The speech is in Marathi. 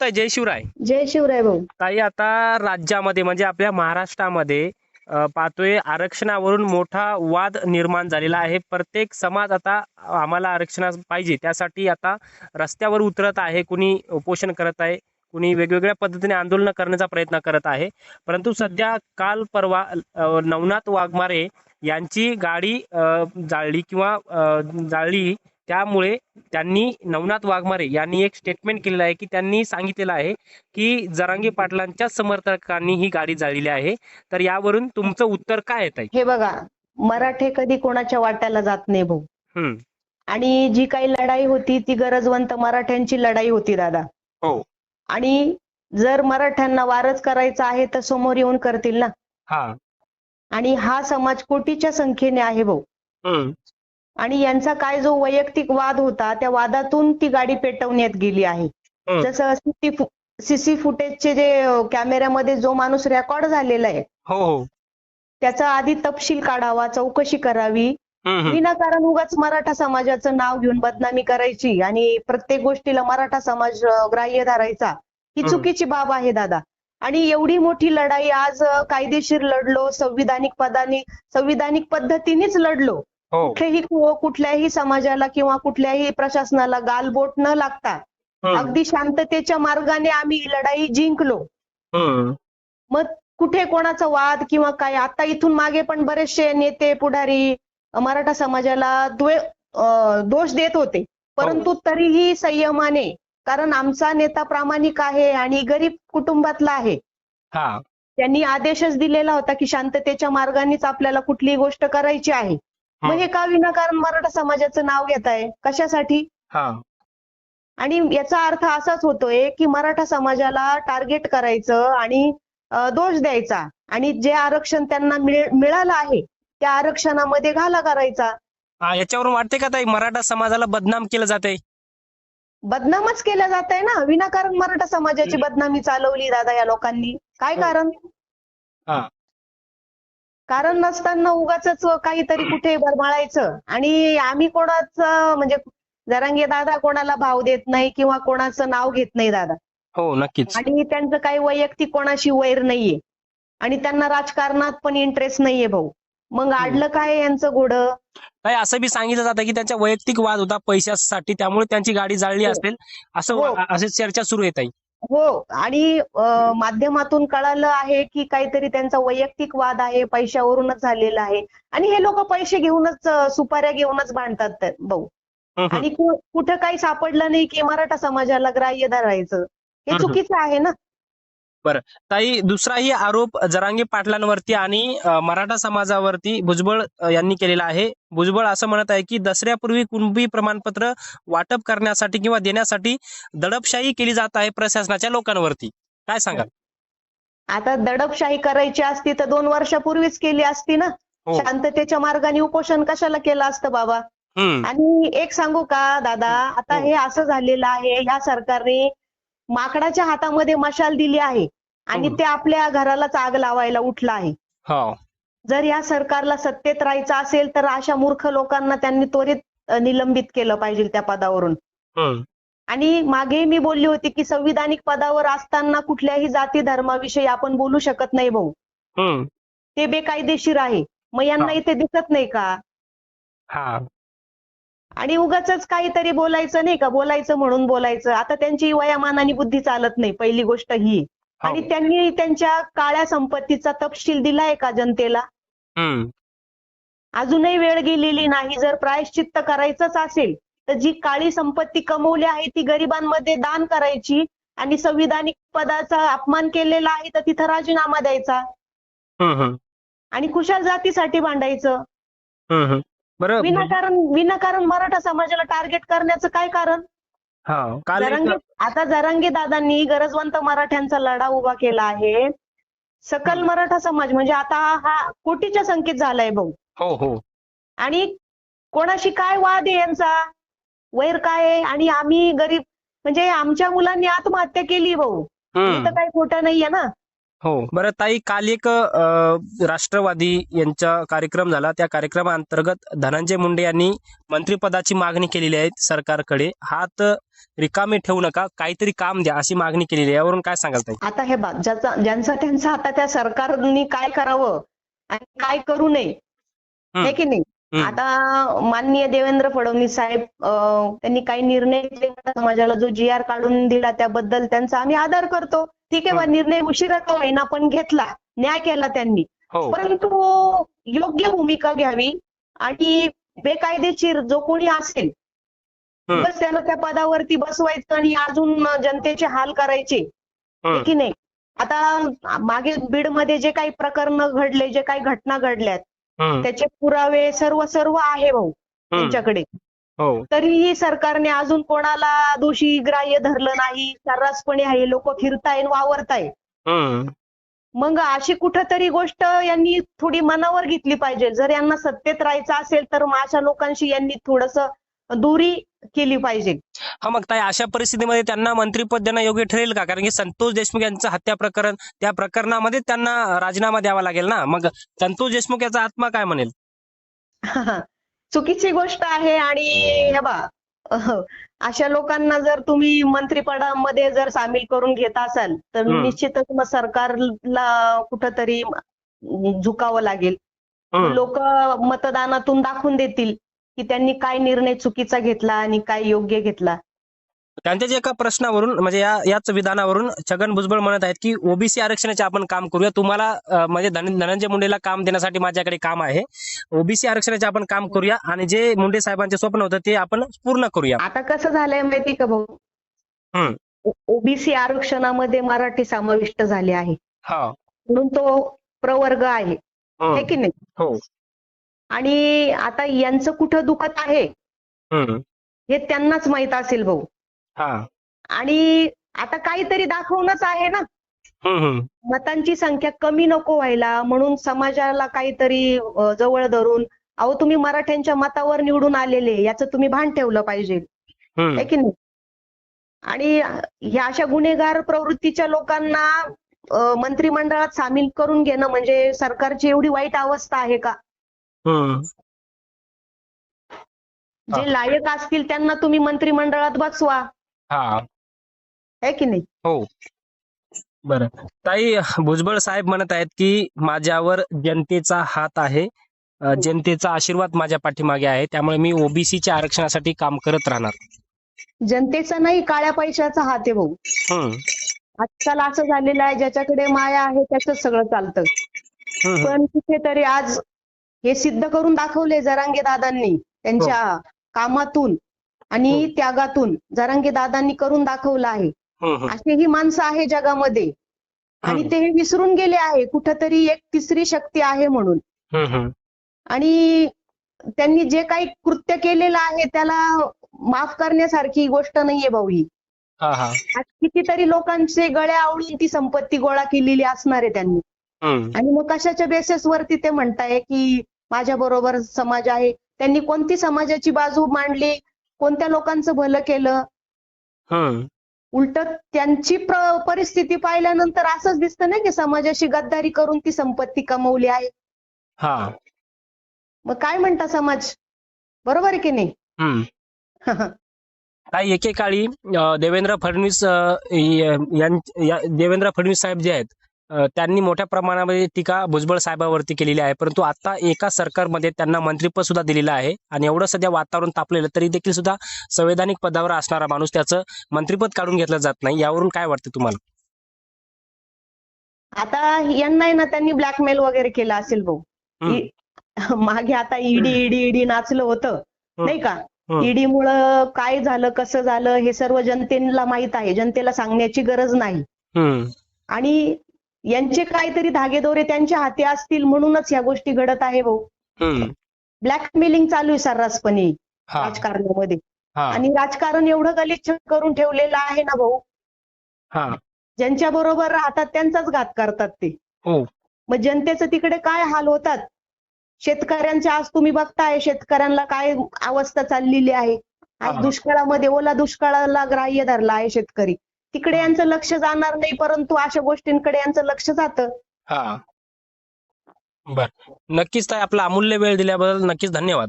ताई जय शिवराय. जय शिवराय भाऊ. ताई आता राज्यामध्ये म्हणजे आपल्या महाराष्ट्रामध्ये पाहतोय आरक्षणावरून मोठा वाद निर्माण झालेला आहे. प्रत्येक समाज आता आम्हाला आरक्षण पाहिजे. त्यासाठी आता रस्त्यावर उतरत आहे कुणी उपोषण करत आहे कुणी वेगवेगळ्या पद्धतीने आंदोलन करण्याचा प्रयत्न करत आहे. परंतु सध्या काल परवा नवनाथ वाघमारे यांची गाडी जाळली किंवा जाळली त्यामुळे त्यांनी नवनाथ वाघमारे यांनी एक स्टेटमेंट केलेलं आहे की त्यांनी सांगितलेलं आहे की जरांगे पाटलांच्या समर्थकांनी ही गाडी जाळलेली आहे. तर यावरून तुमचं उत्तर काय येत आहे हे बघा मराठे कधी कोणाच्या वाट्याला जात नाही भाऊ. आणि जी काही लढाई होती ती गरजवंत मराठ्यांची लढाई होती दादा. हो. आणि जर मराठ्यांना वारच करायचं आहे तर समोर येऊन करतील ना. हा. आणि हा समाज कोटीच्या संख्येने आहे भाऊ. हम्म. आणि यांचा काय जो वैयक्तिक वाद होता त्या वादातून ती गाडी पेटवण्यात गेली आहे. जसं सीसी फुटेजचे जे कॅमेऱ्यामध्ये जो माणूस रेकॉर्ड झालेला आहे हो हो त्याचा आधी तपशील काढावा चौकशी करावी. विनाकारण उगाच मराठा समाजाचं नाव घेऊन बदनामी करायची आणि प्रत्येक गोष्टीला मराठा समाज ग्राह्य धरायचा ही. चुकीची बाब आहे दादा आणि एवढी मोठी लढाई आज कायदेशीर लढलो संविधानिक पदाने संविधानिक पद्धतीनेच लढलो हो. कुठेही कुठल्याही समाजाला किंवा कुठल्याही प्रशासनाला गालबोट न लागता अगदी शांततेच्या मार्गाने आम्ही ही लढाई जिंकलो. मग कुठे कोणाचा वाद किंवा काय आता इथून मागे पण बरेचसे नेते पुढारी मराठा समाजाला दोष देत होते. परंतु तरीही संयमाने कारण आमचा नेता प्रामाणिक आहे आणि गरीब कुटुंबातला आहे. हा. त्यांनी आदेशच दिलेला होता की शांततेच्या मार्गानेच आपल्याला कुठलीही गोष्ट करायची आहे. मग हे. का विनाकारण मराठा समाजाचं नाव घेत आहे कशासाठी? हा. आणि याचा अर्थ असाच होतोय की मराठा समाजाला टार्गेट करायचं आणि दोष द्यायचा. आणि जे आरक्षण त्यांना मिळ- मिळालं आहे त्या आरक्षणामध्ये घाला करायचा. याच्यावरून वाटते का ताई मराठा समाजाला बदनाम केलं जाते बदनामच केलं जात आहे ना? विनाकारण मराठा समाजाची बदनामी चालवली दादा या लोकांनी. काय हो. कारण. कारण नसताना उगाच काहीतरी कुठे बरमाळायचं आणि आम्ही कोणाचं म्हणजे जरांगे दादा कोणाला भाव देत नाही किंवा कोणाचं नाव घेत नाही दादा. हो नक्कीच. आणि त्यांचं काही वैयक्तिक कोणाशी वैर नाहीये. आणि त्यांना राजकारणात पण इंटरेस्ट नाहीये भाऊ. मग आडलं काय यांचं घोडं? ताई असं बी सांगितलं जातं की त्यांचा वैयक्तिक वाद होता पैशासाठी त्यामुळे त्यांची गाडी जाळली हो. असेल असं हो. अशी चर्चा सुरू आहे ताई. हो आणि माध्यमातून कळालं आहे की काहीतरी त्यांचा वैयक्तिक वाद आहे पैशावरूनच झालेला आहे. आणि हे लोक पैसे घेऊनच सुपाऱ्या घेऊनच भांडतात ते- भाऊ. आणि कुठं काही सापडलं नाही की मराठा समाजाला ग्राह्य धरायचं. हे. चुकीचं आहे ना? ताई दुसराही आरोप जरांगे पाटलांवरती आणि मराठा समाजावरती भुजबळ यांनी केलेला आहे. भुजबळ असं म्हणत आहे की दसऱ्यापूर्वी कुणबी प्रमाणपत्र वाटप करण्यासाठी किंवा देण्यासाठी दडपशाही केली जात आहे प्रशासनाच्या लोकांवरती. काय सांगाल? आता दडपशाही करायची असती तर दोन वर्षापूर्वीच केली असती ना? हो. शांततेच्या मार्गाने उपोषण कशाला केलं असतं बाबा? आणि एक सांगू का दादा? आता हो. हे असं झालेलं आहे ह्या सरकारने माकडाच्या हातामध्ये मशाल दिली आहे आणि हो. ते आपल्या घरालाच आग लावायला उठलं आहे. हो. जर या सरकारला सत्तेत राहायचं असेल तर अशा मूर्ख लोकांना त्यांनी त्वरित निलंबित केलं पाहिजे त्या पदावरून. हम्म आणि मागे मी बोलली होती की संविधानिक पदावर असताना कुठल्याही जाती धर्माविषयी आपण बोलू शकत नाही भाऊ. ते बेकायदेशीर आहे. मग यांना हा. इथे दिसत नाही का? हा. आणि उगाच काहीतरी बोलायचं नाही का? बोलायचं म्हणून बोलायचं. आता त्यांची वयामानाने बुद्धी चालत नाही पहिली गोष्ट ही. हो. आणि त्यांनी त्यांच्या काळ्या संपत्तीचा तपशील दिलाय का जनतेला? अजूनही वेळ गेलेली नाही. जर प्रायश्चित्त करायचंच असेल तर जी काळी संपत्ती कमवली आहे ती गरिबांमध्ये दान करायची आणि संविधानिक पदाचा अपमान केलेला आहे तर तिथं राजीनामा द्यायचा. आणि खुशाल जातीसाठी भांडायचं. बरं विनाकारण विनाकारण मराठा समाजाला टार्गेट करण्याचं काय कारण? हा काल एक- जरांगे आता जरांगे दादांनी गरजवंत मराठ्यांचा लढा उभा केला आहे. सकल मराठा समाज म्हणजे आता हा कोटीच्या संख्येत झालाय भाऊ हो हो. आणि कोणाशी काय वाद आहे यांचा? वैर काय आहे? आणि आम्ही गरीब म्हणजे आमच्या मुलांनी आत्महत्या केली भाऊ हम्म. हे तर काही खोटं नाहीये ना? हो. बरं ताई काल एक अ, राष्ट्रवादी यांचा कार्यक्रम झाला. त्या कार्यक्रमाअंतर्गत धनंजय मुंडे यांनी मंत्रिपदाची मागणी केलेली आहे सरकारकडे. हात रिकामे ठेवू नका काहीतरी काम द्या अशी मागणी केलेली आहे. यावरून काय सांगाल ताई? आता हे बघ ज्याचा ज्यांचा त्यांचा आता त्या सरकारनी काय करावं आणि काय करू नये. हे की नाही. आता माननीय देवेंद्र फडणवीस साहेब त्यांनी काही निर्णय समाजाला जो जी आर काढून दिला त्याबद्दल त्यांचा आम्ही आदर करतो. ठीक आहे बा निर्णय उशिरा का होईना पण घेतला न्याय केला त्यांनी. हो. परंतु योग्य भूमिका घ्यावी आणि बेकायदेशीर जो कोणी असेल. बस त्याला त्या पदावरती बसवायचं आणि अजून जनतेचे हाल करायचे. की नाही? आता मागे बीडमध्ये जे काही प्रकरण घडले जे काही घटना घडल्यात. त्याचे पुरावे सर्व सर्व आहे भाऊ. त्यांच्याकडे. हो. तरीही सरकारने अजून कोणाला दोषी ग्राह्य धरलं नाही सर्रासपणे हे लोक फिरताय वावरताय. मग अशी कुठंतरी गोष्ट यांनी थोडी मनावर घेतली पाहिजे. जर यांना सत्तेत राहायचं असेल तर मग अशा लोकांशी यांनी थोडस दूरी केली पाहिजे. हा मग ताई अशा परिस्थितीमध्ये त्यांना मंत्रिपद देणं योग्य ठरेल का? कारण की संतोष देशमुख यांचं हत्या प्रकरण त्या प्रकरणामध्ये त्यांना राजीनामा द्यावा लागेल ना? मग संतोष देशमुख याचा आत्मा काय म्हणेल? चुकीची गोष्ट आहे आणि हे बा अशा लोकांना जर तुम्ही मंत्रिपदामध्ये जर सामील करून घेत असाल तर. निश्चितच मग सरकारला कुठंतरी झुकावं लागेल. लोक मतदानातून दाखवून देतील की त्यांनी काय निर्णय चुकीचा घेतला आणि काय योग्य घेतला. त्यांच्याच एका प्रश्नावरून म्हणजे या याच विधानावरून छगन भुजबळ म्हणत आहेत की ओबीसी आरक्षणाचे आपण काम करूया. तुम्हाला म्हणजे धन- धनंजय मुंडेला काम देण्यासाठी माझ्याकडे काम आहे. ओबीसी आरक्षणाचे आपण काम करूया आणि जे मुंडे साहेबांचे स्वप्न होतं ते आपण पूर्ण करूया. आता कसं झालंय माहिती का भाऊ. ओबीसी आरक्षणामध्ये मराठी समाविष्ट झाले आहे. हा. म्हणून तो प्रवर्ग आहे. की नाही? हो. आणि आता यांचं कुठं दुखत आहे. हे त्यांनाच माहीत असेल भाऊ. हा आणि आता काहीतरी दाखवणंच आहे ना हम्म. मतांची संख्या कमी नको व्हायला म्हणून समाजाला काहीतरी अ, जवळ धरून अहो तुम्ही मराठ्यांच्या मतावर निवडून आलेले याचं तुम्ही भान ठेवलं पाहिजे हम्म. है की नाही आणि ह्या अशा गुन्हेगार प्रवृत्तीच्या लोकांना अ, मंत्रिमंडळात सामील करून घेणं म्हणजे सरकारची एवढी वाईट अवस्था आहे का हम्म. जे लायक असतील त्यांना तुम्ही मंत्रिमंडळात बसवा हा. है की नाही? हो. बरं. ताई भुजबळ साहेब म्हणत आहेत की माझ्यावर जनतेचा हात आहे. अ, जनतेचा आशीर्वाद माझ्या पाठीमागे आहे. त्यामुळे मी ओबीसीच्या आरक्षणासाठी काम करत राहणार. जनतेचा नाही काळ्या पैशाचा हात आहे भाऊ. आजकाल असं झालेलं आहे ज्याच्याकडे माया आहे त्याच सगळं चालतं. हम्म. पण कुठेतरी आज हे सिद्ध करून दाखवले जरांगे दादांनी त्यांच्या कामातून. आणि हो. त्यागातून जरांगे दादांनी करून दाखवलं आहे हम्म. अशी ही माणसं आहे जगामध्ये आणि. ते हे विसरून गेले आहे कुठंतरी एक तिसरी शक्ती आहे म्हणून. आणि त्यांनी जे काही कृत्य केलेलं आहे त्याला माफ करण्यासारखी गोष्ट नाहीये भाऊ ही हा हा कितीतरी लोकांचे गळे आवळून ती संपत्ती गोळा केलेली असणार आहे त्यांनी. आणि मग कशाच्या बेसिस वरती ते म्हणताय की माझ्या बरोबर समाज आहे त्यांनी कोणती समाजाची बाजू मांडली कोणत्या लोकांचं भलं केलं. उलट त्यांची प्र- परिस्थिती पाहिल्यानंतर असंच दिसतं ना की समाजाशी गद्दारी करून ती संपत्ती कमवली आहे. हा. मग काय म्हणता समाज? बरोबर आहे की नाही. काही एकेकाळी देवेंद्र फडणवीस देवेंद्र फडणवीस साहेब जे आहेत त्यांनी मोठ्या प्रमाणामध्ये टीका भुजबळ साहेबावरती केलेली आहे. परंतु आता एका सरकारमध्ये त्यांना मंत्रिपद सुद्धा दिलेलं आहे. आणि एवढं सध्या वातावरण तापलेलं तरी देखील सुद्धा संवैधानिक पदावर असणारा माणूस त्याचं मंत्रिपद काढून घेतलं जात नाही. यावरून काय वाटतं तुम्हाला? आता यांना ना त्यांनी ब्लॅकमेल वगैरे केलं असेल भाऊ. मागे आता ईडी ईडी ईडी नाचलं होतं. नाही का? हम्म. ईडी मुळे काय झालं कसं झालं हे सर्व जनतेला माहीत आहे. जनतेला सांगण्याची गरज नाही. आणि यांचे काहीतरी धागेदोरे त्यांच्या हाती असतील म्हणूनच या गोष्टी घडत आहे भाऊ. ब्लॅकमेलिंग चालू आहे सर्रासपणे राजकारणामध्ये. आणि राजकारण एवढं गलिच्छ करून ठेवलेलं आहे ना भाऊ. हा. ज्यांच्या बरोबर राहतात त्यांचाच घात करतात ते. हो. मग जनतेचं तिकडे काय हाल होतात? शेतकऱ्यांच्या आज तुम्ही बघताय शेतकऱ्यांना काय अवस्था चाललेली आहे. आज दुष्काळामध्ये ओला दुष्काळाला ग्राह्य धरला आहे शेतकरी. तिकडे यांचं लक्ष जाणार नाही परंतु अशा गोष्टींकडे यांचं लक्ष जातं. हा. बर. नक्कीच ताई आपला अमूल्य वेळ दिल्याबद्दल नक्कीच धन्यवाद.